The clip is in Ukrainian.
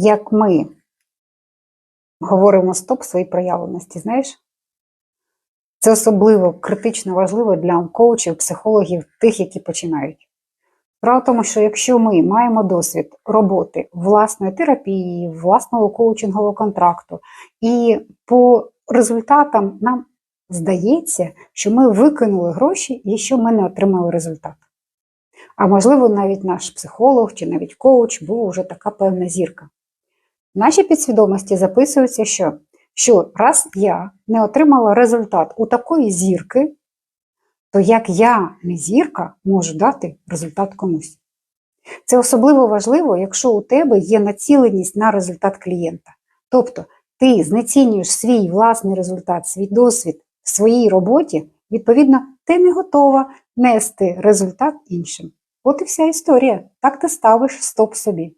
як ми говоримо стоп своїй проявленості, знаєш? Це особливо критично важливо для коучів, психологів, тих, які починають. Справа в тому, що якщо ми маємо досвід роботи власної терапії, власного коучингового контракту, і по результатам нам здається, що ми викинули гроші і що ми не отримали результат. А можливо, навіть наш психолог чи навіть коуч був вже така певна зірка. В нашій підсвідомості записується, що, що раз я не отримала результат у такої зірки, то як я, не зірка, можу дати результат комусь. Це особливо важливо, якщо у тебе є націленість на результат клієнта. Тобто ти знецінюєш свій власний результат, свій досвід в своїй роботі, відповідно, ти не готова нести результат іншим. От і вся історія. Так ти ставиш стоп собі.